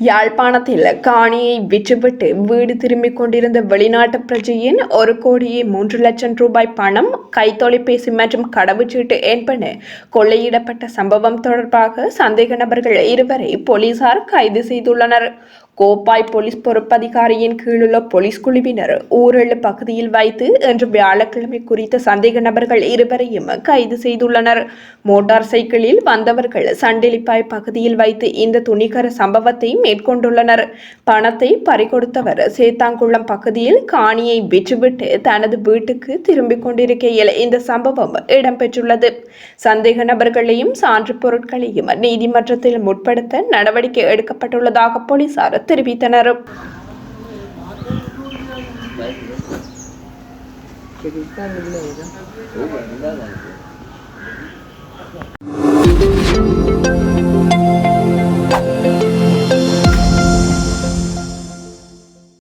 யாழ்ப்பாணத்தில் காணியை விற்றுவிட்டு வீடு திரும்பிக் கொண்டிருந்த வெளிநாட்டு பிரஜையின் ஒரு கோடியே மூன்று லட்சம் ரூபாய் பணம் கைத்தொலைபேசி மற்றும் கடவுச்சீட்டு என்பன கொள்ளையிடப்பட்ட சம்பவம் தொடர்பாக சந்தேக நபர்கள் இருவரை போலீசார் கைது செய்துள்ளனர். கோப்பாய் போலீஸ் பொறுப்பதிகாரியின் கீழுள்ள போலீஸ் குழுவினர் ஊரெழு பகுதியில் வைத்து இன்று வியாழக்கிழமை குறித்த சந்தேக நபர்கள் இருவரையும் கைது செய்துள்ளனர். மோட்டார் சைக்கிளில் வந்தவர்கள் சண்டிலிப்பாய் பகுதியில் வைத்து இந்த துணிகர சம்பவத்தை மேற்கொண்டுள்ளனர். பணத்தை பறிகொடுத்தவர் சேத்தாங்குளம் பகுதியில் காணியை விற்றுவிட்டு தனது வீட்டுக்கு திரும்பிக் கொண்டிருக்கையில் இந்த சம்பவம் இடம்பெற்றுள்ளது. சந்தேக நபர்களையும் சான்று பொருட்களையும் நீதிமன்றத்தில் முற்படுத்த நடவடிக்கை எடுக்கப்பட்டுள்ளதாக போலீசார் தெரிவித்தனர்